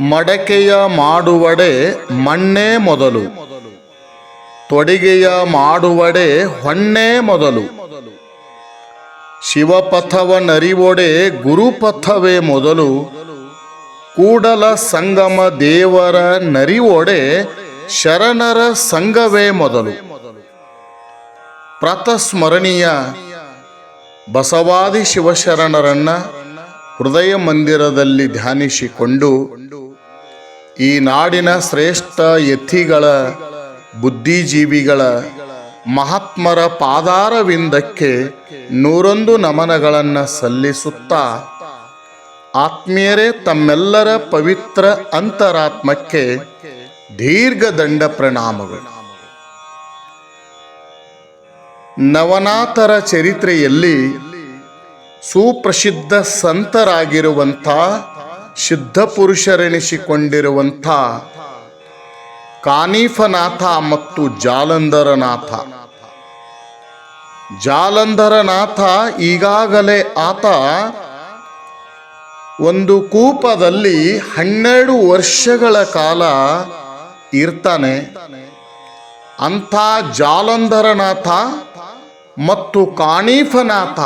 ಮಡಕೆಯ ಮಾಡುವಡೆ ಮಣ್ಣೇ ಮೊದಲು. ತೊಡಿಗೆಯ ಮಾಡುವಡೆ ಹೊಣ್ಣೇ ಮೊದಲು. ಶಿವಪಥವ ನರಿವೊಡೆ ಗುರುಪಥವೇ ಮೊದಲು. ಕೂಡಲ ಸಂಗಮ ದೇವರ ನರಿವೊಡೆ ಶರಣರ ಸಂಗವೇ ಮೊದಲು. ಪ್ರಾತಸ್ಮರಣೀಯ ಬಸವಾದಿ ಶಿವಶರಣರನ್ನ ಹೃದಯ ಮಂದಿರದಲ್ಲಿ ಧ್ಯಾನಿಸಿಕೊಂಡು ಈ ನಾಡಿನ ಶ್ರೇಷ್ಠ ಯತಿಗಳ ಬುದ್ಧಿಜೀವಿಗಳ, ಮಹಾತ್ಮರ ಪಾದಾರವಿಂದಕ್ಕೆ ನೂರೊಂದು ನಮನಗಳನ್ನು ಸಲ್ಲಿಸುತ್ತಾ ಆತ್ಮೀಯರೇ ತಮ್ಮೆಲ್ಲರ ಪವಿತ್ರ ಅಂತರಾತ್ಮಕ್ಕೆ ದೀರ್ಘ ದಂಡ ಪ್ರಣಾಮಗಳು. ನವನಾಥರ ಚರಿತ್ರೆಯಲ್ಲಿ ಸುಪ್ರಸಿದ್ಧ ಸಂತರಾಗಿರುವಂಥ ಸಿದ್ಧ ಪುರುಷರೆನಿಸಿಕೊಂಡಿರುವಂಥ ಕಾನೀಫನಾಥ ಮತ್ತು ಜಾಲಂಧರನಾಥ. ಜಾಲಂಧರನಾಥ ಈಗಾಗಲೇ ಆತ ಒಂದು ಕೂಪದಲ್ಲಿ ಹನ್ನೆರಡು ವರ್ಷಗಳ ಕಾಲ ಇರ್ತಾನೆ. ಅಂಥ ಜಾಲಂಧರನಾಥ ಮತ್ತು ಕಾಣೀಫನಾಥ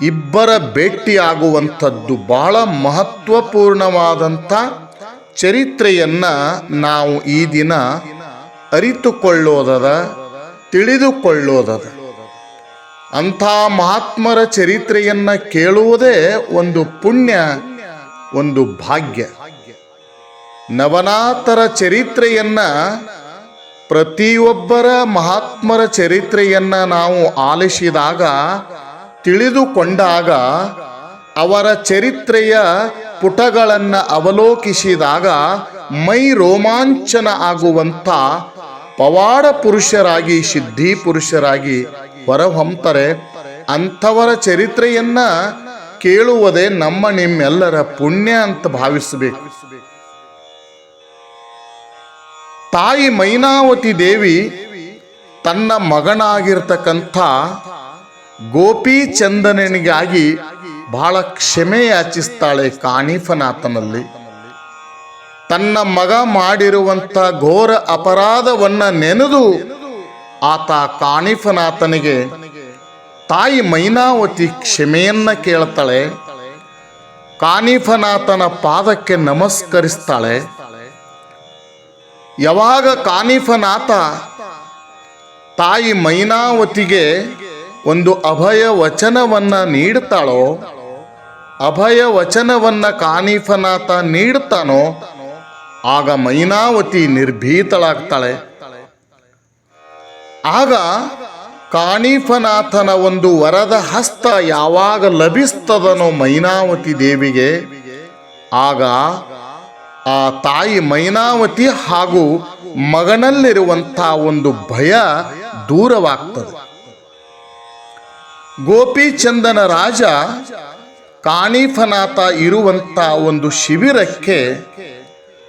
ಇಬ್ಬರ ಭೇಟಿಯಾಗುವಂಥದ್ದು ಬಹಳ ಮಹತ್ವಪೂರ್ಣವಾದಂಥ ಚರಿತ್ರೆಯನ್ನು ನಾವು ಈ ದಿನ ಅರಿತುಕೊಳ್ಳೋದದ, ತಿಳಿದುಕೊಳ್ಳೋದದ. ಅಂಥ ಮಹಾತ್ಮರ ಚರಿತ್ರೆಯನ್ನು ಕೇಳುವುದೇ ಒಂದು ಪುಣ್ಯ, ಒಂದು ಭಾಗ್ಯ. ನವನಾಥರ ಚರಿತ್ರೆಯನ್ನು ಪ್ರತಿಯೊಬ್ಬರ ಮಹಾತ್ಮರ ಚರಿತ್ರೆಯನ್ನು ನಾವು ಆಲಿಸಿದಾಗ ತಿಳಿದುಕೊಂಡಾಗ ಅವರ ಚರಿತ್ರೆಯ ಪುಟಗಳನ್ನು ಅವಲೋಕಿಸಿದಾಗ ಮೈ ರೋಮಾಂಚನ ಆಗುವಂಥ ಪವಾಡ ಪುರುಷರಾಗಿ, ಸಿದ್ಧಿ ಪುರುಷರಾಗಿ ಹೊರಹೊಮ್ತಾರೆ. ಅಂಥವರ ಚರಿತ್ರೆಯನ್ನ ಕೇಳುವುದೇ ನಮ್ಮ ನಿಮ್ಮೆಲ್ಲರ ಪುಣ್ಯ ಅಂತ ಭಾವಿಸಬೇಕು. ತಾಯಿ ಮೈನಾವತಿ ದೇವಿ ತನ್ನ ಮಗನಾಗಿರ್ತಕ್ಕಂಥ ಗೋಪಿ ಚಂದನನಿಗಾಗಿ ಬಹಳ ಕ್ಷಮೆ ಯಾಚಿಸ್ತಾಳೆ ಕಾಣಿಫನಾಥನಲ್ಲಿ ತನ್ನ ಮಗ ಮಾಡಿರುವಂಥ ಘೋರ ಅಪರಾಧವನ್ನ ನೆನೆದು ಆತ ಕಾಣಿಫನಾಥನಿಗೆ ತಾಯಿ ಮೈನಾವತಿ ಕ್ಷಮೆಯನ್ನ ಕೇಳ್ತಾಳೆ. ಕಾನಿಫನಾಥನ ಪಾದಕ್ಕೆ ನಮಸ್ಕರಿಸ್ತಾಳೆ. ಯಾವಾಗ ಕಾನಿಫನಾಥ ತಾಯಿ ಮೈನಾವತಿಗೆ ಒಂದು ಅಭಯ ವಚನವನ್ನ ನೀಡುತ್ತಾಳೋ? ಅಭಯ ವಚನವನ್ನ ಕಾನೀಫನಾಥ ನೀಡುತ್ತಾನೋ? ಆಗ ಮೈನಾವತಿ ನಿರ್ಭೀತಳಾಗ್ತಾಳೆ. ಆಗ ಕಾಣೀಫನಾಥನ ಒಂದು ವರದ ಹಸ್ತ ಯಾವಾಗ ಲಭಿಸ್ತದನೋ ಮೈನಾವತಿ ದೇವಿಗೆ, ಆಗ ಆ ತಾಯಿ ಮೈನಾವತಿ ಹಾಗೂ ಮಗನಲ್ಲಿರುವಂಥ ಒಂದು ಭಯ ದೂರವಾಗ್ತದೆ. ಗೋಪಿಚಂದನ ರಾಜ ಕಾಣಿಫನಾಥ ಇರುವಂಥ ಒಂದು ಶಿಬಿರಕ್ಕೆ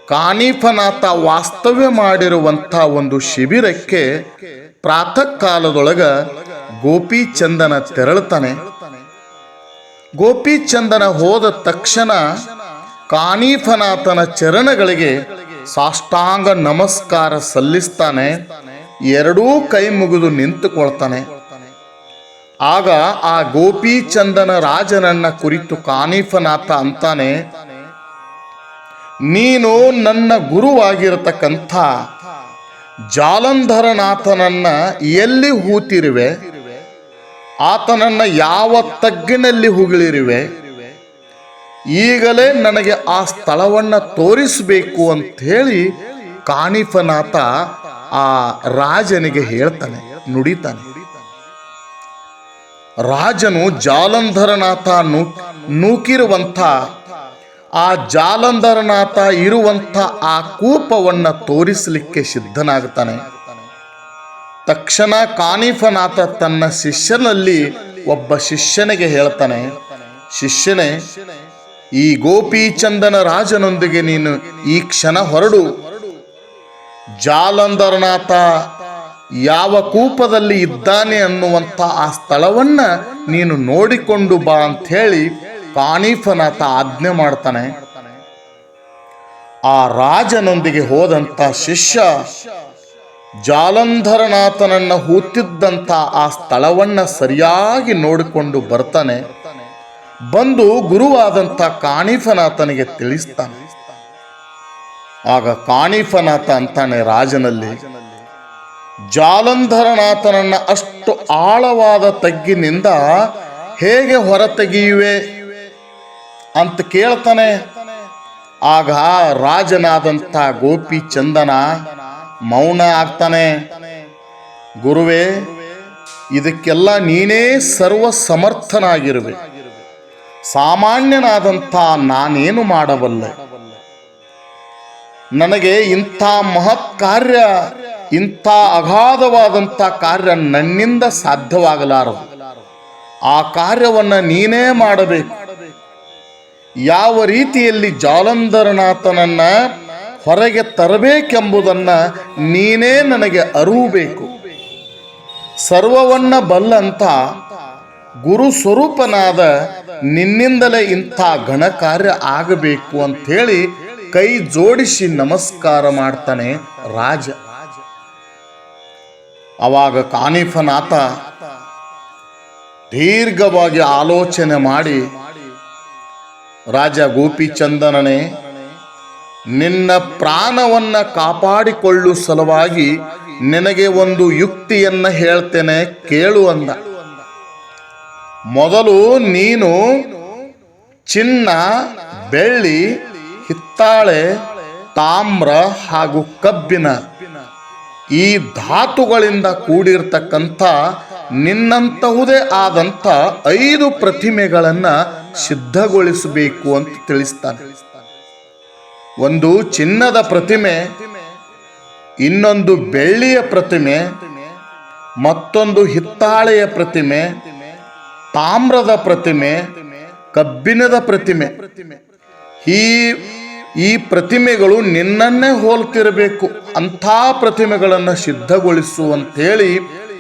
ಕಾಣಿಫನಾಥ ವಾಸ್ತವ್ಯ ಮಾಡಿರುವಂಥ ಒಂದು ಶಿಬಿರಕ್ಕೆ ಪ್ರಾತಃ ಕಾಲದೊಳಗ ಗೋಪಿಚಂದನ ತೆರಳುತ್ತಾನೆ. ಗೋಪಿಚಂದನ ಹೋದ ತಕ್ಷಣ ಕಾನೀಫನಾಥನ ಚರಣಗಳಿಗೆ ಸಾಷ್ಟಾಂಗ ನಮಸ್ಕಾರ ಸಲ್ಲಿಸ್ತಾನೆ. ಎರಡೂ ಕೈ ಮುಗಿದು ನಿಂತುಕೊಳ್ತಾನೆ. ಆಗ ಆ ಗೋಪಿಚಂದನ ರಾಜನನ್ನ ಕುರಿತು ಕಾನೀಫನಾಥ ಅಂತಾನೆ, ನೀನು ನನ್ನ ಗುರುವಾಗಿರತಕ್ಕಂಥ ಜಾಲಂಧರನಾಥನನ್ನ ಎಲ್ಲಿ ಹೂತಿರುವೆ? ಆತನನ್ನ ಯಾವ ತಗ್ಗಿನಲ್ಲಿ ಹುಗಳಿರುವೆ? ಈಗಲೇ ನನಗೆ ಆ ಸ್ಥಳವನ್ನ ತೋರಿಸಬೇಕು ಅಂತ ಹೇಳಿ ಕಾಣಿಫನಾಥ ಆ ರಾಜನಿಗೆ ಹೇಳ್ತಾನೆ, ನುಡಿತಾನೆ. ರಾಜನು ಜಾಲಂಧರನಾಥ ನೂ ನೂಕಿರುವಂಥ, ಆ ಜಾಲಂಧರನಾಥ ಇರುವಂಥ ಆ ಕೂಪವನ್ನು ತೋರಿಸಲಿಕ್ಕೆ ಸಿದ್ಧನಾಗ್ತಾನೆ ತಕ್ಷಣ ಕಾನಿಫನಾಥ ತನ್ನ ಶಿಷ್ಯನಲ್ಲಿ ಒಬ್ಬ ಶಿಷ್ಯನಿಗೆ ಹೇಳ್ತಾನೆ, ಶಿಷ್ಯನೇ, ಈ ಗೋಪಿಚಂದನ ರಾಜನೊಂದಿಗೆ ನೀನು ಈ ಕ್ಷಣ ಹೊರಡು. ಜಾಲಂಧರನಾಥ ಯಾವ ಕೂಪದಲ್ಲಿ ಇದ್ದಾನೆ ಅನ್ನುವಂಥ ಆ ಸ್ಥಳವನ್ನ ನೀನು ನೋಡಿಕೊಂಡು ಬಾ ಅಂತ ಹೇಳಿ ಕಾಣಿಫನಾಥ ಆಜ್ಞೆ ಮಾಡ್ತಾನೆ. ಆ ರಾಜನೊಂದಿಗೆ ಹೋದಂಥ ಶಿಷ್ಯ ಜಾಲಂಧರನಾಥನನ್ನು ಹೂತಿದ್ದಂಥ ಆ ಸ್ಥಳವನ್ನ ಸರಿಯಾಗಿ ನೋಡಿಕೊಂಡು ಬರ್ತಾನೆ. ಬಂದು ಗುರುವಾದಂಥ ಕಾಣಿಫನಾಥನಿಗೆ ತಿಳಿಸ್ತಾನೆ. ಆಗ ಕಾಣಿಫನಾಥ ಅಂತಾನೆ ರಾಜನಲ್ಲಿ ಜಾಲಂಧರನಾಥನನ್ನ ಅಷ್ಟು ಆಳವಾದ ತಗ್ಗಿನಿಂದ ಹೇಗೆ ಹೊರತೆಗೆಯುವೆ ಅಂತ ಕೇಳ್ತಾನೆ. ಆಗ ರಾಜನಾದಂಥ ಗೋಪಿ ಚಂದನ ಮೌನ ಆಗ್ತಾನೆ. ಗುರುವೇ, ಇದಕ್ಕೆಲ್ಲ ನೀನೇ ಸರ್ವ ಸಮರ್ಥನಾಗಿರುವೆ ಸಾಮಾನ್ಯನಾದಂಥ ನಾನೇನು ಮಾಡಬಲ್ಲೆ? ನನಗೆ ಇಂಥ ಮಹತ್ ಕಾರ್ಯ ಇಂಥ ಅಗಾಧವಾದಂಥ ಕಾರ್ಯ ನನ್ನಿಂದ ಸಾಧ್ಯವಾಗಲಾರದು. ಆ ಕಾರ್ಯವನ್ನು ನೀನೇ ಮಾಡಬೇಕು. ಯಾವ ರೀತಿಯಲ್ಲಿ ಜಾಲಂಧರನಾಥನನ್ನ ಹೊರಗೆ ತರಬೇಕೆಂಬುದನ್ನು ನೀನೇ ನನಗೆ ಅರಿವು ಸರ್ವವನ್ನ ಬಲ್ಲಂತ ಗುರು ಸ್ವರೂಪನಾದ ನಿನ್ನಿಂದಲೇ ಇಂಥ ಘನ ಕಾರ್ಯ ಆಗಬೇಕು ಅಂಥೇಳಿ ಕೈ ಜೋಡಿಸಿ ನಮಸ್ಕಾರ ಮಾಡ್ತಾನೆ ರಾಜ. ಅವಾಗ ಕಾನಿಫನಾತ ದೀರ್ಘವಾಗಿ ಆಲೋಚನೆ ಮಾಡಿ, ರಾಜ ಗೋಪಿಚಂದನನೇ, ನಿನ್ನ ಪ್ರಾಣವನ್ನ ಕಾಪಾಡಿಕೊಳ್ಳುವ ಸಲುವಾಗಿ ನಿನಗೆ ಒಂದು ಯುಕ್ತಿಯನ್ನ ಹೇಳ್ತೇನೆ ಕೇಳು ಅಂದ. ಮೊದಲು ನೀನು ಚಿನ್ನ, ಬೆಳ್ಳಿ, ಹಿತ್ತಾಳೆ, ತಾಮ್ರ ಹಾಗೂ ಕಬ್ಬಿನ ಈ ಧಾತುಗಳಿಂದ ಕೂಡಿರ್ತಕ್ಕಂಥ ನಿನ್ನಂತಹುದೇ ಆದಂಥ ಐದು ಪ್ರತಿಮೆಗಳನ್ನು ಸಿದ್ಧಗೊಳಿಸಬೇಕು ಅಂತ ತಿಳಿಸ್ತಾನೆ. ಒಂದು ಚಿನ್ನದ ಪ್ರತಿಮೆ, ಇನ್ನೊಂದು ಬೆಳ್ಳಿಯ ಪ್ರತಿಮೆ, ಮತ್ತೊಂದು ಹಿತ್ತಾಳೆಯ ಪ್ರತಿಮೆ, ತಾಮ್ರದ ಪ್ರತಿಮೆ, ಕಬ್ಬಿಣದ ಪ್ರತಿಮೆ. ಈ ಈ ಪ್ರತಿಮೆಗಳು ನಿನ್ನನ್ನೇ ಹೋಲ್ತಿರಬೇಕು. ಅಂಥ ಪ್ರತಿಮೆಗಳನ್ನು ಸಿದ್ಧಗೊಳಿಸು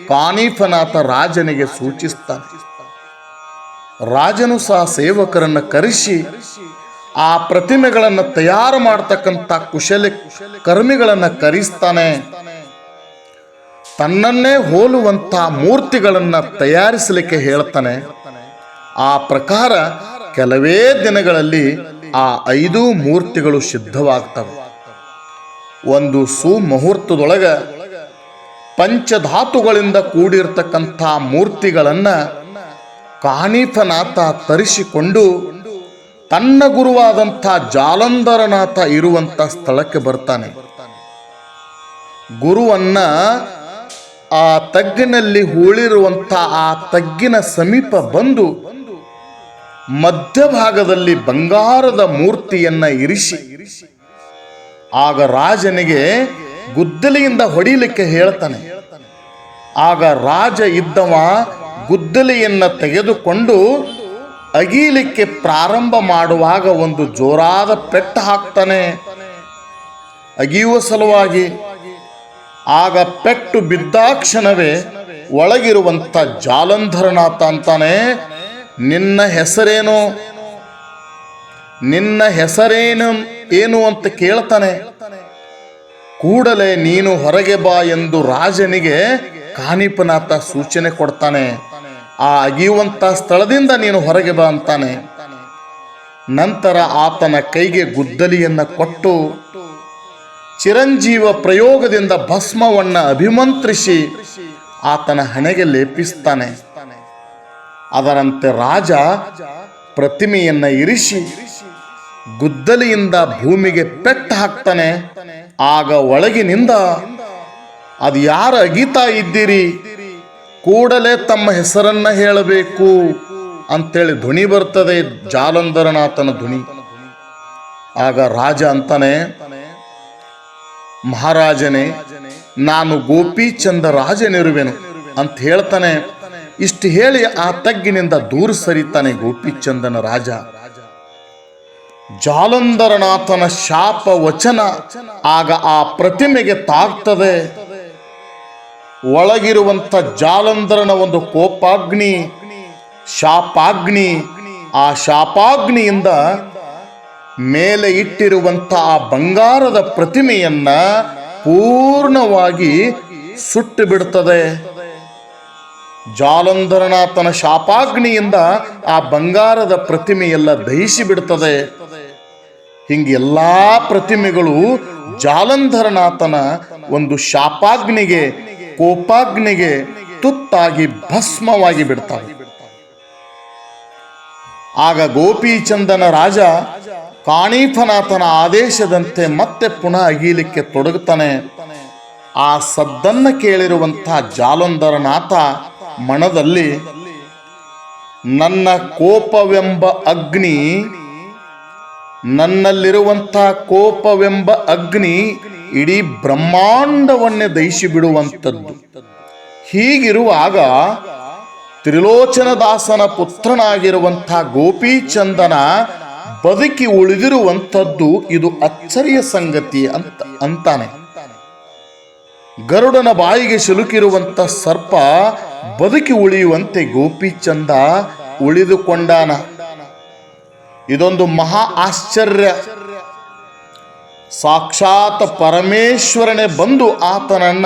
ಪಾನೀಫನಾಥ ರಾಜನಿಗೆ ಸೂಚಿಸ್ತಾನೆ. ರಾಜನು ಸಹ ಸೇವಕರನ್ನು ಕರೆಸಿ ಆ ಪ್ರತಿಮೆಗಳನ್ನು ತಯಾರು ಮಾಡ್ತಕ್ಕಂಥ ಕುಶಲ ಕರ್ಮಿಗಳನ್ನು ಕರೆಸ್ತಾನೆ. ತನ್ನನ್ನೇ ಹೋಲುವಂಥ ಮೂರ್ತಿಗಳನ್ನು ತಯಾರಿಸಲಿಕ್ಕೆ ಹೇಳ್ತಾನೆ. ಆ ಪ್ರಕಾರ ಕೆಲವೇ ದಿನಗಳಲ್ಲಿ ಆ ಐದು ಮೂರ್ತಿಗಳು ಸಿದ್ಧವಾಗ್ತವೆ. ಒಂದು ಸುಮುಹೂರ್ತದೊಳಗ ಪಂಚಧಾತುಗಳಿಂದ ಕೂಡಿರ್ತಕ್ಕಂಥ ಮೂರ್ತಿಗಳನ್ನ ಕಾಣಿಫನಾಥ ತರಿಸಿಕೊಂಡು ತನ್ನ ಗುರುವಾದಂಥ ಜಾಲಂಧರನಾಥ ಇರುವಂಥ ಸ್ಥಳಕ್ಕೆ ಬರ್ತಾನೆ. ಗುರುವನ್ನ ಆ ತಗ್ಗಿನಲ್ಲಿ ಹೂಳಿರುವಂಥ ಆ ತಗ್ಗಿನ ಸಮೀಪ ಬಂದು ಮಧ್ಯಭಾಗದಲ್ಲಿ ಬಂಗಾರದ ಮೂರ್ತಿಯನ್ನ ಇರಿಸಿ. ಆಗ ರಾಜನಿಗೆ ಗುದ್ದಲಿಯಿಂದ ಹೊಡಿಲಿಕ್ಕೆ ಹೇಳ್ತಾನೆ. ಆಗ ರಾಜ ಇದ್ದವ ಗುದ್ದಲಿಯನ್ನ ತೆಗೆದುಕೊಂಡು ಅಗೀಲಿಕ್ಕೆ ಪ್ರಾರಂಭ ಮಾಡುವಾಗ ಒಂದು ಜೋರಾದ ಪೆಟ್ಟು ಹಾಕ್ತಾನೆ. ಅಗಿಯುವ ಸಲುವಾಗಿ ಆಗ ಪೆಟ್ಟು ಬಿದ್ದಾಕ್ಷಣವೇ ಒಳಗಿರುವಂತ ಜಾಲಂಧರನಾಥ ಅಂತಾನೆ ನಿನ್ನ ಹೆಸರೇನು? ನಿನ್ನ ಹೆಸರೇನು ಏನು ಅಂತ ಕೇಳ್ತಾನೆ. ಕೂಡಲೇ ನೀನು ಹೊರಗೆ ಬಾ ಎಂದು ರಾಜನಿಗೆ ಕಾನಿಪನಾಥ ಸೂಚನೆ ಕೊಡ್ತಾನೆ. ಆ ಅಗಿಯುವಂತ ಸ್ಥಳದಿಂದ ನೀನು ಹೊರಗೆ ಬಾ ಅಂತಾನೆ. ನಂತರ ಆತನ ಕೈಗೆ ಗುದ್ದಲಿಯನ್ನ ಕೊಟ್ಟು ಚಿರಂಜೀವ ಪ್ರಯೋಗದಿಂದ ಭಸ್ಮವನ್ನು ಅಭಿಮಂತ್ರಿಸಿ ಆತನ ಹಣೆಗೆ ಲೇಪಿಸ್ತಾನೆ. ಅದರಂತೆ ರಾಜ ಪ್ರತಿಮೆಯನ್ನ ಇರಿಸಿ ಗುದ್ದಲಿಯಿಂದ ಭೂಮಿಗೆ ಪೆಟ್ಟು ಹಾಕ್ತಾನೆ. ಆಗ ಒಳಗಿನಿಂದ, ಅದು ಯಾರು ಅಗೀತಾ ಇದ್ದೀರಿ? ಕೂಡಲೇ ತಮ್ಮ ಹೆಸರನ್ನ ಹೇಳಬೇಕು ಅಂತೇಳಿ ಧ್ವನಿ ಬರ್ತದೆ ಜಾಲಂಧರನಾಥನ ಧ್ವನಿ. ಆಗ ರಾಜ ಅಂತಾನೆ, ಮಹಾರಾಜನೇ, ನಾನು ಗೋಪಿಚಂದ ರಾಜನಿರುವೆನು ಅಂತ ಹೇಳ್ತಾನೆ. ಇಷ್ಟು ಹೇಳಿ ಆ ತಗ್ಗಿನಿಂದ ದೂರ ಸರಿತಾನೆ ಗೋಪಿಚಂದನ ರಾಜ. ಜಾಲಂಧರನಾಥನ ಶಾಪ ವಚನ ಆಗ ಆ ಪ್ರತಿಮೆಗೆ ತಾಗ್ತದೆ. ಒಳಗಿರುವಂತ ಜಾಲಂಧರನ ಒಂದು ಕೋಪಾಗ್ನಿ, ಶಾಪಾಗ್ನಿ, ಆ ಶಾಪಾಗ್ನಿಯಿಂದ ಮೇಲೆ ಇಟ್ಟಿರುವಂಥ ಆ ಬಂಗಾರದ ಪ್ರತಿಮೆಯನ್ನ ಪೂರ್ಣವಾಗಿ ಸುಟ್ಟು ಬಿಡುತ್ತದೆ ಜಾಲಂಧರನಾಥನ ಶಾಪಾಗ್ನಿಯಿಂದ ಆ ಬಂಗಾರದ ಪ್ರತಿಮೆಯೆಲ್ಲ ದಹಿಸಿ ಬಿಡ್ತದೆ ಹಿಂಗೆ ಎಲ್ಲಾ ಪ್ರತಿಮೆಗಳು ಜಾಲಂಧರನಾಥನ ಒಂದು ಶಾಪಾಗ್ನಿಗೆ, ಕೋಪಾಗ್ನಿಗೆ ತುತ್ತಾಗಿ ಭಸ್ಮವಾಗಿ ಬಿಡ್ತಾವೆ. ಆಗ ಗೋಪೀಚಂದನ ರಾಜ ಕಾಣೀಫನಾಥನ ಆದೇಶದಂತೆ ಮತ್ತೆ ಪುನಃ ಅಗೀಲಿಕ್ಕೆ ತೊಡಗುತ್ತಾನೆ. ಆ ಸದ್ದನ್ನ ಕೇಳಿರುವಂಥ ಜಾಲಂಧರನಾಥ ಮನದಲ್ಲಿ ನನ್ನ ಕೋಪವೆಂಬ ಅಗ್ನಿ, ನನ್ನಲ್ಲಿರುವಂಥ ಕೋಪವೆಂಬ ಅಗ್ನಿ ಇಡೀ ಬ್ರಹ್ಮಾಂಡವನ್ನೇ ದಹಿಸಿ ಬಿಡುವಂಥದ್ದು ಹೀಗಿರುವಾಗ ತ್ರಿಲೋಚನದಾಸನ ಪುತ್ರನಾಗಿರುವಂಥ ಗೋಪೀಚಂದನ ಬದುಕಿ ಉಳಿದಿರುವಂಥದ್ದು ಇದು ಅಚ್ಚರಿಯ ಸಂಗತಿ ಅಂತ ಅಂತಾನೆ. ಗರುಡನ ಬಾಯಿಗೆ ಸಿಲುಕಿರುವಂಥ ಸರ್ಪ ಬದುಕಿ ಉಳಿಯುವಂತೆ ಗೋಪಿಚಂದ ಉಳಿದುಕೊಂಡಾನ. ಇದೊಂದು ಮಹಾ ಆಶ್ಚರ್ಯ. ಸಾಕ್ಷಾತ್ ಪರಮೇಶ್ವರನೇ ಬಂದು ಆತನನ್ನ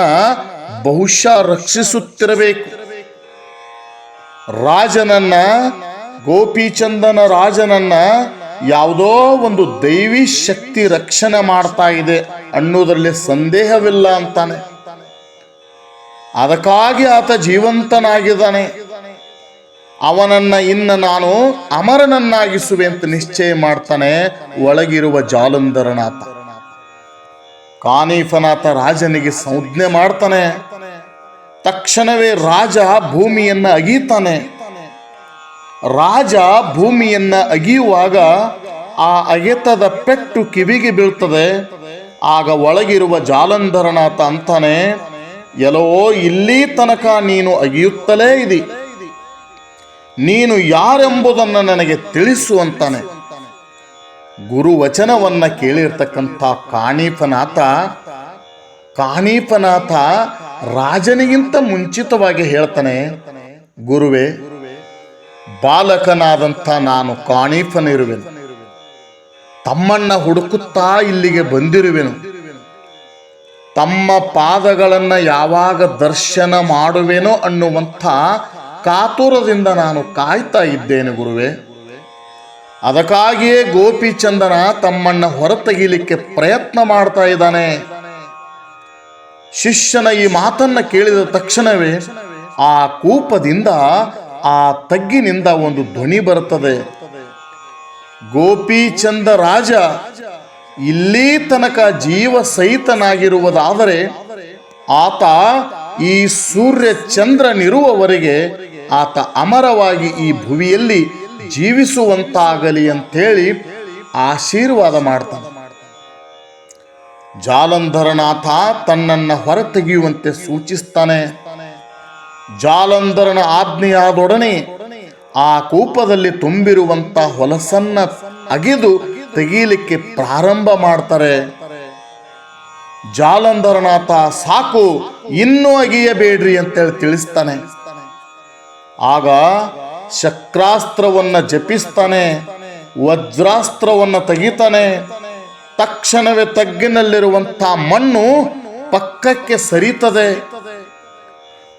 ಬಹುಶಃ ರಕ್ಷಿಸುತ್ತಿರಬೇಕು. ರಾಜನನ್ನ ಗೋಪಿಚಂದನ ರಾಜನನ್ನ ಯಾವುದೋ ಒಂದು ದೈವಿ ಶಕ್ತಿ ರಕ್ಷಣೆ ಮಾಡ್ತಾ ಇದೆ ಅನ್ನೋದರಲ್ಲಿ ಸಂದೇಹವಿಲ್ಲ ಅಂತಾನೆ. ಅದಕ್ಕಾಗಿ ಆತ ಜೀವಂತನಾಗಿದ್ದಾನೆ. ಅವನನ್ನ ಇನ್ನು ನಾನು ಅಮರನನ್ನಾಗಿಸುವೆ ಅಂತ ನಿಶ್ಚಯ ಮಾಡ್ತಾನೆ. ಒಳಗಿರುವ ಜಾಲಂಧರನಾಥ. ಕಾನೀಫನಾಥ ರಾಜನಿಗೆ ಸಂಜ್ಞೆ ಮಾಡ್ತಾನೆ. ತಕ್ಷಣವೇ ರಾಜ ಭೂಮಿಯನ್ನ ಅಗೀತಾನೆ. ರಾಜ ಭೂಮಿಯನ್ನ ಅಗಿಯುವಾಗ ಆ ಅಗೆತದ ಪೆಟ್ಟು ಕಿವಿಗೆ ಬೀಳ್ತದೆ. ಆಗ ಒಳಗಿರುವ ಜಾಲಂಧರನಾಥ ಅಂತಾನೆ ಎಲ್ಲೋ ಇಲ್ಲಿ ತನಕ ನೀನು ಅಗಿಯುತ್ತಲೇ ಇದಿ. ನೀನು ಯಾರೆಂಬುದನ್ನು ನನಗೆ ತಿಳಿಸು ಅಂತಾನೆ. ಗುರು ವಚನವನ್ನ ಕೇಳಿರ್ತಕ್ಕಂಥ ಕಾಣೀಪನಾಥ ಕಾಣೀಪನಾಥ ರಾಜನಿಗಿಂತ ಮುಂಚಿತವಾಗಿ ಹೇಳ್ತಾನೆ, ಗುರುವೇ, ಬಾಲಕನಾದಂಥ ನಾನು ಕಾಣೀಪನಿರುವೆನು ತಮ್ಮಣ್ಣ ಹುಡುಕುತ್ತಾ ಇಲ್ಲಿಗೆ ಬಂದಿರುವೆನು. ತಮ್ಮ ಪಾದಗಳನ್ನು ಯಾವಾಗ ದರ್ಶನ ಮಾಡುವೆನೋ ಅನ್ನುವಂಥ ಕಾತುರದಿಂದ ನಾನು ಕಾಯ್ತಾ ಇದ್ದೇನೆ ಗುರುವೆ. ಅದಕ್ಕಾಗಿಯೇ ಗೋಪಿಚಂದನ ತಮ್ಮನ್ನ ಹೊರತೆಗೀಲಿಕ್ಕೆ ಪ್ರಯತ್ನ ಮಾಡ್ತಾ ಇದ್ದಾನೆ. ಶಿಷ್ಯನ ಈ ಮಾತನ್ನ ಕೇಳಿದ ತಕ್ಷಣವೇ ಆ ಕೂಪದಿಂದ, ಆ ತಗ್ಗಿನಿಂದ ಒಂದು ಧ್ವನಿ ಬರುತ್ತದೆ. ಗೋಪಿಚಂದ ರಾಜ ಇಲ್ಲಿ ತನಕ ಜೀವ ಸಹಿತನಾಗಿರುವುದಾದರೆ ಆತ ಈ ಸೂರ್ಯ ಚಂದ್ರನಿರುವವರೆಗೆ ಆತ ಅಮರವಾಗಿ ಈ ಭುವಿಯಲ್ಲಿ ಜೀವಿಸುವಂತಾಗಲಿ ಅಂತೇಳಿ ಆಶೀರ್ವಾದ ಮಾಡ್ತಾನೆ. ಜಾಲಂಧರನಾಥ ತನ್ನನ್ನ ಹೊರತೆಗೆಯುವಂತೆ ಸೂಚಿಸ್ತಾನೆ. ಜಾಲಂಧರನ ಆಜ್ಞೆಯಾದೊಡನೆ ಆ ಕೂಪದಲ್ಲಿ ತುಂಬಿರುವಂತ ಹೊಲಸನ್ನ ಅಗೆದು ತೆಗೀಲಿಕ್ಕೆ ಪ್ರಾರಂಭ ಮಾಡ್ತಾರೆ. ಜಾಲಂಧರನಾಥ ಸಾಕು, ಇನ್ನೂ ಅಗಿಯಬೇಡ್ರಿ ಅಂತೇಳಿ ತಿಳಿಸ್ತಾನೆ. ಆಗ ಶಕ್ರಾಸ್ತ್ರವನ್ನ ಜಪಿಸ್ತಾನೆ, ವಜ್ರಾಸ್ತ್ರವನ್ನ ತೆಗಿತಾನೆ. ತಕ್ಷಣವೇ ತಗ್ಗಿನಲ್ಲಿರುವಂತ ಮಣ್ಣು ಪಕ್ಕಕ್ಕೆ ಸರಿತದೆ.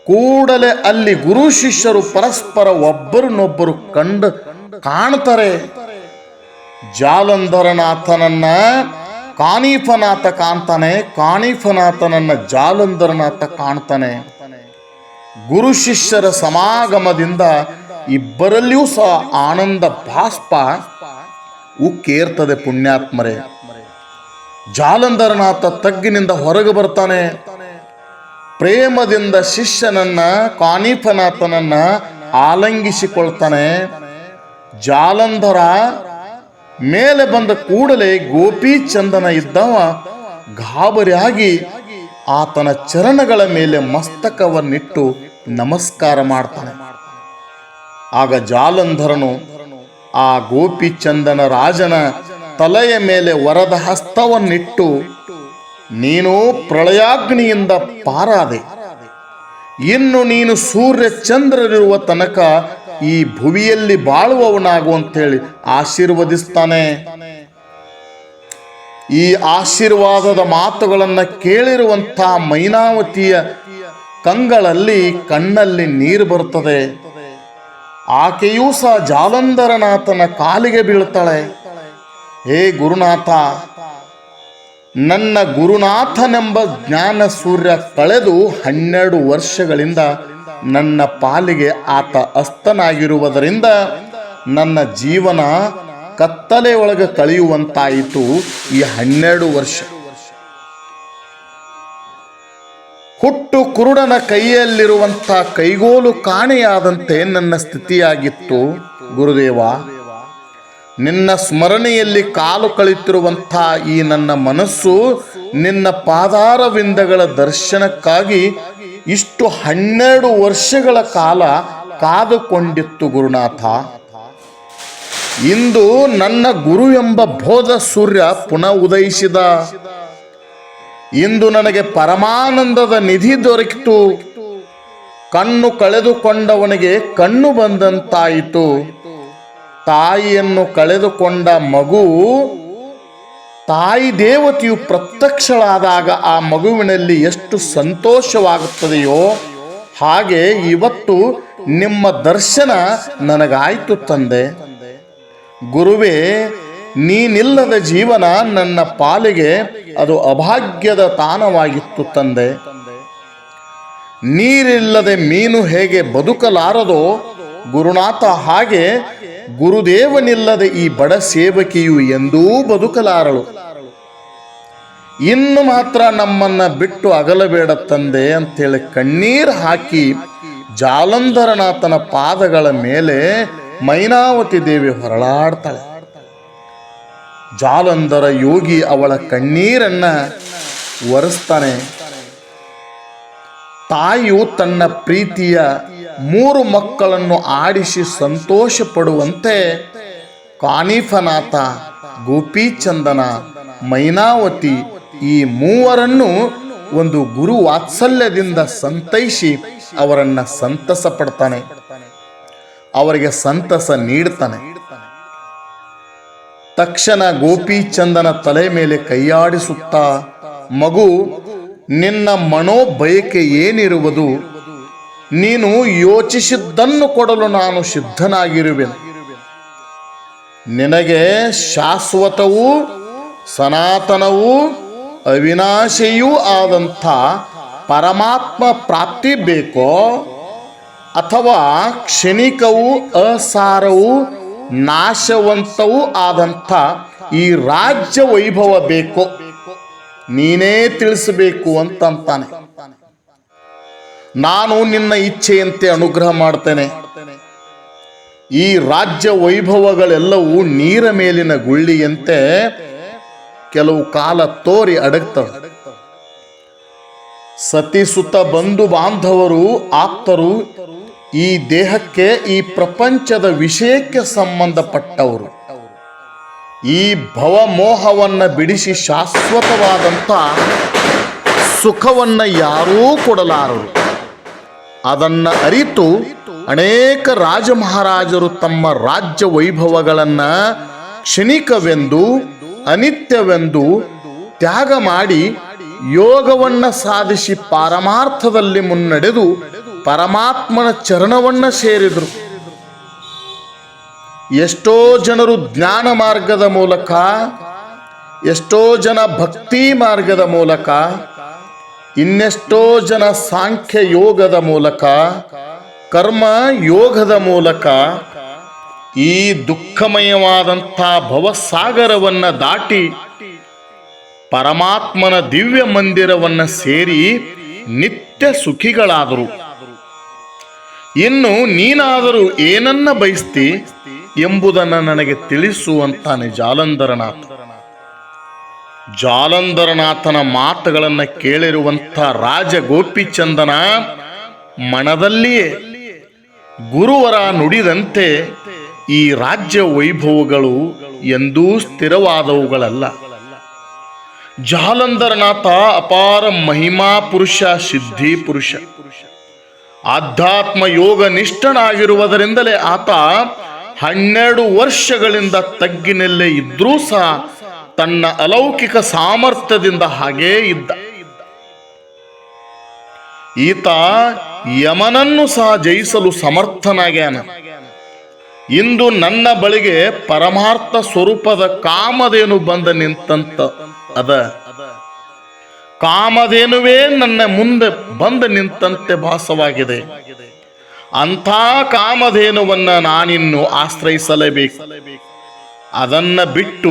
ಕೂಡಲೇ ಅಲ್ಲಿ ಗುರು ಶಿಷ್ಯರು ಪರಸ್ಪರ ಒಬ್ಬರನ್ನೊಬ್ಬರು ಕಂಡು ಕಾಣ್ತಾರೆ. ಜಾಲಂಧರನಾಥನನ್ನ ಕಾನೀಫನಾಥ ಕಾಣ್ತಾನೆ ಕಾಣೀಫನಾಥನನ್ನ ಜಾಲಂಧರನಾಥ ಕಾಣ್ತಾನೆ. ಗುರು ಶಿಷ್ಯರ ಸಮಾಗಮದಿಂದ ಇಬ್ಬರಲ್ಲಿಯೂ ಸಹ ಆನಂದ ಭಾಸ್ಪ ಉಕ್ಕೇರ್ತದೆ ಪುಣ್ಯಾತ್ಮರೇ. ಜಾಲಂಧರನಾಥ ತಗ್ಗಿನಿಂದ ಹೊರಗೆ ಬರ್ತಾನೆ. ಪ್ರೇಮದಿಂದ ಶಿಷ್ಯನನ್ನ, ಕಾನೀಫನಾಥನನ್ನ ಆಲಂಗಿಸಿಕೊಳ್ತಾನೆ. ಜಾಲಂಧರ ಮೇಲೆ ಬಂದ ಕೂಡಲೇ ಗೋಪಿ ಚಂದನ ಇದ್ದವ ಗಾಬರಿಯಾಗಿ ಆತನ ಚರಣಗಳ ಮೇಲೆ ಮಸ್ತಕವನ್ನಿಟ್ಟು ನಮಸ್ಕಾರ ಮಾಡ್ತಾನೆ. ಆಗ ಜಾಲಂಧರನು ಆ ಗೋಪಿಚಂದನ ರಾಜನ ತಲೆಯ ಮೇಲೆ ವರದ ಹಸ್ತವನ್ನಿಟ್ಟು, ನೀನು ಪ್ರಳಯಾಗ್ನಿಯಿಂದ ಪಾರಾದೆ. ಇನ್ನು ನೀನು ಸೂರ್ಯ ಚಂದ್ರರಿರುವ ತನಕ ಈ ಭುವಿಯಲ್ಲಿ ಬಾಳುವವನಾಗು ಅಂತೇಳಿ ಆಶೀರ್ವದಿಸ್ತಾನೆ. ಈ ಆಶೀರ್ವಾದದ ಮಾತುಗಳನ್ನು ಕೇಳಿರುವಂಥ ಮೈನಾವತಿಯ ಕಂಗಳಲ್ಲಿ ಕಣ್ಣಲ್ಲಿ ನೀರು ಬರುತ್ತದೆ. ಆಕೆಯೂ ಸಹ ಜಾಲಂಧರನಾಥನ ಕಾಲಿಗೆ ಬೀಳ್ತಾಳೆ ಹೇ ಗುರುನಾಥ, ನನ್ನ ಗುರುನಾಥನೆಂಬ ಜ್ಞಾನ ಸೂರ್ಯ ಕಳೆದು ಹನ್ನೆರಡು ವರ್ಷಗಳಿಂದ ನನ್ನ ಪಾಲಿಗೆ ಆತ ಅಸ್ತನಾಗಿರುವುದರಿಂದ ನನ್ನ ಜೀವನ ಕತ್ತಲೆ ಒಳಗೆ ಕಳೆಯುವಂತಾಯಿತು ಈ ಹನ್ನೆರಡು ವರ್ಷ. ಹುಟ್ಟು ಕುರುಡನ ಕೈಯಲ್ಲಿರುವಂಥ ಕೈಗೋಲು ಕಾಣೆಯಾದಂತೆ ನನ್ನ ಸ್ಥಿತಿಯಾಗಿತ್ತು. ಗುರುದೇವ, ನಿನ್ನ ಸ್ಮರಣೆಯಲ್ಲಿ ಕಾಲು ಕಳಿತಿರುವಂಥ ಈ ನನ್ನ ಮನಸ್ಸು ನಿನ್ನ ಪಾದಾರವಿಂದಗಳ ದರ್ಶನಕ್ಕಾಗಿ ಇಷ್ಟು ಹನ್ನೆರಡು ವರ್ಷಗಳ ಕಾಲ ಕಾದುಕೊಂಡಿತ್ತು ಗುರುನಾಥ. ಇಂದು ನನ್ನ ಗುರು ಎಂಬ ಬೋಧ ಸೂರ್ಯ ಪುನಃ ಉದಯಿಸಿದ. ಇಂದು ನನಗೆ ಪರಮಾನಂದದ ನಿಧಿ ದೊರಕಿತು. ಕಣ್ಣು ಕಳೆದುಕೊಂಡವನಿಗೆ ಕಣ್ಣು ಬಂದಂತಾಯಿತು. ತಾಯಿಯನ್ನು ಕಳೆದುಕೊಂಡ ಮಗು ತಾಯಿ ದೇವತೆಯು ಪ್ರತ್ಯಕ್ಷಳಾದಾಗ ಆ ಮಗುವಿನಲ್ಲಿ ಎಷ್ಟು ಸಂತೋಷವಾಗುತ್ತದೆಯೋ ಹಾಗೆ ಇವತ್ತು ನಿಮ್ಮ ದರ್ಶನ ನನಗಾಯಿತು ತಂದೆ. ಗುರುವೇ, ನೀನಿಲ್ಲದ ಜೀವನ ನನ್ನ ಪಾಲಿಗೆ ಅದು ಅಭಾಗ್ಯದ ತಾಣವಾಗಿತ್ತು ತಂದೆ. ನೀರಿಲ್ಲದೆ ಮೀನು ಹೇಗೆ ಬದುಕಲಾರದೋ ಗುರುನಾಥ ಹಾಗೆ ಗುರುದೇವನಿಲ್ಲದೆ ಈ ಬಡ ಸೇವಕಿಯು ಎಂದೂ ಬದುಕಲಾರಳು. ಇನ್ನು ಮಾತ್ರ ನಮ್ಮನ್ನ ಬಿಟ್ಟು ಅಗಲಬೇಡ ತಂದೆ ಅಂತೇಳಿ ಕಣ್ಣೀರು ಹಾಕಿ ಜಾಲಂಧರನಾಥನ ಪಾದಗಳ ಮೇಲೆ ಮೈನಾವತಿ ದೇವಿ ಹೊರಳಾಡ್ತಾಳೆ. ಜಾಲಂಧರ ಯೋಗಿ ಅವಳ ಕಣ್ಣೀರನ್ನ ಒರೆಸ್ತಾನೆ. ತಾಯಿಯು ತನ್ನ ಪ್ರೀತಿಯ ಮೂರು ಮಕ್ಕಳನ್ನು ಆಡಿಸಿ ಸಂತೋಷ ಪಡುವಂತೆ ಕಾನಿಫನಾಥ, ಗೋಪಿಚಂದನ, ಮೈನಾವತಿ ಈ ಮೂವರನ್ನು ಒಂದು ಗುರು ವಾತ್ಸಲ್ಯದಿಂದ ಸಂತೈಸಿ ಅವರನ್ನು ಸಂತಸ ಪಡ್ತಾನೆ ಅವರಿಗೆ ಸಂತಸ ನೀಡ್ತಾನೆ. ತಕ್ಷಣ ಗೋಪಿಚಂದನ ತಲೆ ಮೇಲೆ ಕೈಯಾಡಿಸುತ್ತಾ, ಮಗು, ನಿನ್ನ ಮನೋಬಯಕೆ ಏನಿರುವುದು? ನೀನು ಯೋಚಿಸಿದ್ದನ್ನು ಕೊಡಲು ನಾನು ಸಿದ್ಧನಾಗಿರುವೆನು. ನಿನಗೆ ಶಾಶ್ವತವೂ ಸನಾತನವೂ ಅವಿನಾಶಿಯೂ ಆದಂಥ ಪರಮಾತ್ಮ ಪ್ರಾಪ್ತಿ ಬೇಕೋ ಅಥವಾ ಕ್ಷಣಿಕವೂ ಅಸಾರವೂ ನಾಶವಂತವೂ ಆದಂಥ ಈ ರಾಜ್ಯ ವೈಭವ ಬೇಕೋ? ನೀನೇ ತಿಳಿಸಬೇಕು ಅಂತಂತಾನೆ. ನಾನು ನಿನ್ನ ಇಚ್ಛೆಯಂತೆ ಅನುಗ್ರಹ ಮಾಡ್ತೇನೆ. ಈ ರಾಜ್ಯ ವೈಭವಗಳೆಲ್ಲವೂ ನೀರ ಮೇಲಿನ ಗುಳ್ಳಿಯಂತೆ ಕೆಲವು ಕಾಲ ತೋರಿ ಅಡಗ್ತವೆ. ಸುತ್ತ ಬಂಧು ಬಾಂಧವರು ಆಪ್ತರು ಈ ದೇಹಕ್ಕೆ, ಈ ಪ್ರಪಂಚದ ವಿಷಯಕ್ಕೆ ಸಂಬಂಧಪಟ್ಟವರು. ಈ ಭವಮೋಹವನ್ನ ಬಿಡಿಸಿ ಶಾಶ್ವತವಾದಂಥ ಸುಖವನ್ನ ಯಾರೂ ಕೊಡಲಾರರು. ಅದನ್ನ ಅರಿತು ಅನೇಕ ರಾಜ ಮಹಾರಾಜರು ತಮ್ಮ ರಾಜ್ಯ ವೈಭವಗಳನ್ನು ಕ್ಷಣಿಕವೆಂದು, ಅನಿತ್ಯವೆಂದು ತ್ಯಾಗ ಮಾಡಿ ಯೋಗವನ್ನು ಸಾಧಿಸಿ ಪಾರಮಾರ್ಥದಲ್ಲಿ ಮುನ್ನಡೆದು ಪರಮಾತ್ಮನ ಚರಣವನ್ನ ಸೇರಿದರು. ಎಷ್ಟೋ ಜನರು ಜ್ಞಾನ ಮಾರ್ಗದ ಮೂಲಕ, ಎಷ್ಟೋ ಜನ ಭಕ್ತಿ ಮಾರ್ಗದ ಮೂಲಕ ಇನ್ನೆಷ್ಟೋ ಜನ ಸಾಂಖ್ಯ ಯೋಗದ ಮೂಲಕ, ಕರ್ಮ ಯೋಗದ ಮೂಲಕ ಈ ದುಃಖಮಯವಾದಂಥ ಭವಸಾಗರವನ್ನು ದಾಟಿ ಪರಮಾತ್ಮನ ದಿವ್ಯ ಮಂದಿರವನ್ನು ಸೇರಿ ನಿತ್ಯ ಸುಖಿಗಳಾದರು. ಇನ್ನು ನೀನಾದರೂ ಏನನ್ನ ಬಯಸ್ತಿ ಎಂಬುದನ್ನು ನನಗೆ ತಿಳಿಸುವಂತಾನೆ ಜಾಲಂಧರನಾಥ. ಜಾಲಂಧರನಾಥನ ಮಾತುಗಳನ್ನ ಕೇಳಿರುವಂಥ ರಾಜ ಗೋಪಿಚಂದನ ಮನದಲ್ಲಿಯೇ ಗುರುವರ ನುಡಿದಂತೆ ಈ ರಾಜ್ಯ ವೈಭವಗಳು ಎಂದೂ ಸ್ಥಿರವಾದವುಗಳಲ್ಲ. ಜಾಲಂಧರನಾಥ ಅಪಾರ ಮಹಿಮಾ ಪುರುಷ, ಸಿದ್ಧಿ ಪುರುಷ. ಆಧ್ಯಾತ್ಮ ಯೋಗ ನಿಷ್ಠನಾಗಿರುವುದರಿಂದಲೇ ಆತ ಹನ್ನೆರಡು ವರ್ಷಗಳಿಂದ ತಗ್ಗಿನಲ್ಲೇ ಇದ್ರೂ ಸಹ ತನ್ನ ಅಲೌಕಿಕ ಸಾಮರ್ಥ್ಯದಿಂದ ಹಾಗೇ ಇದ್ದ. ಈತ ಯಮನನ್ನು ಸಹ ಜಯಿಸಲು ಸಮರ್ಥನಾಗ್ಯಾನ. ಇಂದು ನನ್ನ ಬಳಿಗೆ ಪರಮಾರ್ಥ ಸ್ವರೂಪದ ಕಾಮಧೇನು ಬಂದ ನಿಂತಂತ ಅದ. ಕಾಮಧೇನುವೇ ನನ್ನ ಮುಂದೆ ಬಂದ ನಿಂತಂತೆ ಭಾಸವಾಗಿದೆ. ಅಂಥ ಕಾಮಧೇನುವನ್ನ ನಾನಿನ್ನು ಆಶ್ರಯಿಸಲೇಬೇಕು. ಅದನ್ನ ಬಿಟ್ಟು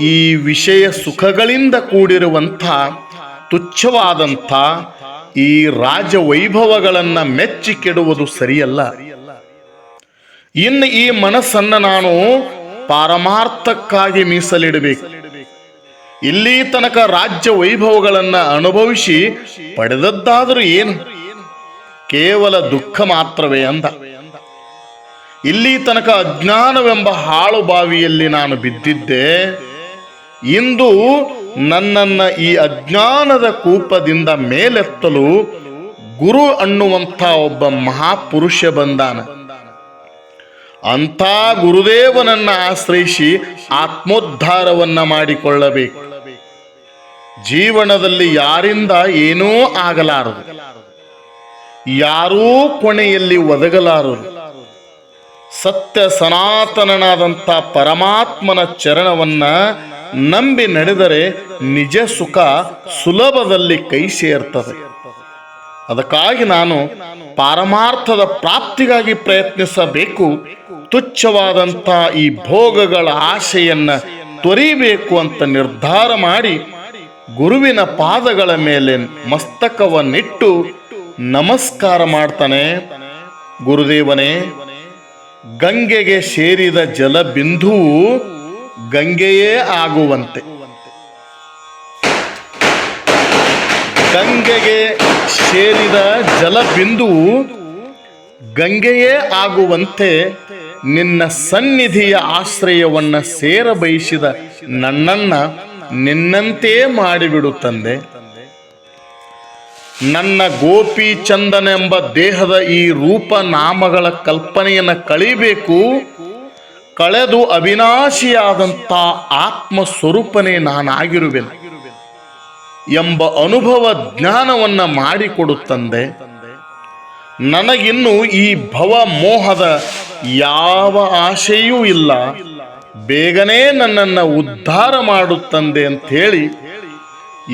ಈ ವಿಷಯ ಸುಖಗಳಿಂದ ಕೂಡಿರುವಂಥ, ತುಚ್ಛವಾದಂಥ ಈ ರಾಜ ವೈಭವಗಳನ್ನು ಮೆಚ್ಚಿ ಕೆಡುವುದು ಸರಿಯಲ್ಲ. ಇನ್ನು ಈ ಮನಸ್ಸನ್ನು ನಾನು ಪಾರಮಾರ್ಥಕ್ಕಾಗಿ ಮೀಸಲಿಡಬೇಕು. ಇಲ್ಲಿ ತನಕ ರಾಜ್ಯ ವೈಭವಗಳನ್ನು ಅನುಭವಿಸಿ ಪಡೆದದ್ದಾದರೂ ಏನು? ಕೇವಲ ದುಃಖ ಮಾತ್ರವೇ ಅಂದ. ಇಲ್ಲಿ ತನಕ ಅಜ್ಞಾನವೆಂಬ ಹಾಳು ಬಾವಿಯಲ್ಲಿ ನಾನು ಬಿದ್ದಿದ್ದೆ. ಇಂದು ನನ್ನನ್ನ ಈ ಅಜ್ಞಾನದ ಕೂಪದಿಂದ ಮೇಲೆತ್ತಲು ಗುರು ಅನ್ನುವಂಥ ಒಬ್ಬ ಮಹಾಪುರುಷ ಬಂದಾನ. ಅಂಥ ಗುರುದೇವನನ್ನ ಆಶ್ರಯಿಸಿ ಆತ್ಮೋದ್ಧಾರವನ್ನ ಮಾಡಿಕೊಳ್ಳಬೇಕು. ಜೀವನದಲ್ಲಿ ಯಾರಿಂದ ಏನೂ ಆಗಲಾರದು. ಯಾರೂ ಕೊನೆಯಲ್ಲಿ ಒದಗಲಾರರು ಸತ್ಯ ಸನಾತನನಾದಂಥ ಪರಮಾತ್ಮನ ಚರಣವನ್ನ ನಂಬಿ ನಡೆದರೆ ನಿಜ ಸುಖ ಸುಲಭದಲ್ಲಿ ಕೈ ಸೇರ್ತದೆ. ಅದಕ್ಕಾಗಿ ನಾನು ಪಾರಮಾರ್ಥದ ಪ್ರಾಪ್ತಿಗಾಗಿ ಪ್ರಯತ್ನಿಸಬೇಕು. ತುಚ್ಛವಾದಂಥ ಈ ಭೋಗಗಳ ಆಶೆಯನ್ನ ತೊರಿಬೇಕು ಅಂತ ನಿರ್ಧಾರ ಮಾಡಿ ಗುರುವಿನ ಪಾದಗಳ ಮೇಲೆ ಮಸ್ತಕವನ್ನಿಟ್ಟು ನಮಸ್ಕಾರ ಮಾಡ್ತಾನೆ. ಗುರುದೇವನೇ, ಗಂಗೆಗೆ ಸೇರಿದ ಜಲಬಿಂದುವು ಗಂಗೆಯೇ ಆಗುವಂತೆ. ಗಂಗೆಗೆ ಸೇರಿದ ಜಲಬಿಂದುವು ಗಂಗೆಯೇ ಆಗುವಂತೆ ನಿನ್ನ ಸನ್ನಿಧಿಯ ಆಶ್ರಯವನ್ನ ಸೇರ ಬಯಸಿದ ನನ್ನನ್ನ ನಿನ್ನಂತೆ ಮಾಡಿಬಿಡು ತಂದೆ. ನನ್ನ ಗೋಪಿ ಚಂದನೆಂಬ ದೇಹದ ಈ ರೂಪ ನಾಮಗಳ ಕಲ್ಪನೆಯನ್ನು ಕಳಿಬೇಕು. ಕಳೆದು ಅವಿನಾಶಿಯಾದಂಥ ಆತ್ಮ ಸ್ವರೂಪನೇ ನಾನಾಗಿರುವೆನು. ಎಂಬ ಅನುಭವ ಜ್ಞಾನವನ್ನು ಮಾಡಿಕೊಡುತ್ತಂದೆ, ನನಗಿನ್ನು ಈ ಭವ ಮೋಹದ ಯಾವ ಆಶೆಯೂ ಇಲ್ಲ. ಬೇಗನೆ ನನ್ನನ್ನು ಉದ್ಧಾರ ಮಾಡುತ್ತಂದೆ ಅಂತ ಹೇಳಿ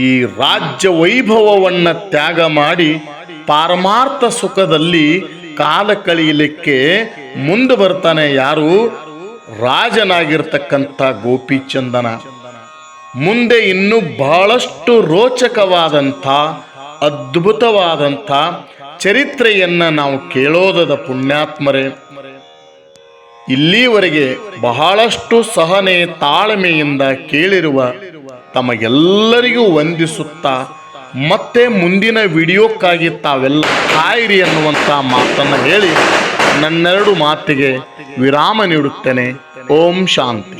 ಈ ರಾಜ್ಯ ವೈಭವವನ್ನು ತ್ಯಾಗ ಮಾಡಿ ಪಾರಮಾರ್ಥ ಸುಖದಲ್ಲಿ ಕಾಲ ಕಳೆಯಲಿಕ್ಕೆ ಮುಂದೆ ಬರ್ತಾನೆ ಯಾರು? ರಾಜನಾಗಿರ್ತಕ್ಕಂಥ ಗೋಪಿಚಂದನ ಮುಂದೆ ಇನ್ನೂ ಬಹಳಷ್ಟು ರೋಚಕವಾದಂಥ, ಅದ್ಭುತವಾದಂಥ ಚರಿತ್ರೆಯನ್ನು ನಾವು ಕೇಳೋದದ ಪುಣ್ಯಾತ್ಮರೇ. ಇಲ್ಲಿವರೆಗೆ ಬಹಳಷ್ಟು ಸಹನೆ ತಾಳ್ಮೆಯಿಂದ ಕೇಳಿರುವ ತಮಗೆಲ್ಲರಿಗೂ ವಂದಿಸುತ್ತಾ, ಮತ್ತೆ ಮುಂದಿನ ವಿಡಿಯೋಕ್ಕಾಗಿ ತಾವೆಲ್ಲ ಕಾಯಿರಿ ಅನ್ನುವಂಥ ಮಾತನ್ನು ಹೇಳಿ ನನ್ನೆರಡು ಮಾತಿಗೆ ವಿರಾಮ ನೀಡುತ್ತೇನೆ. ಓಂ ಶಾಂತಿ.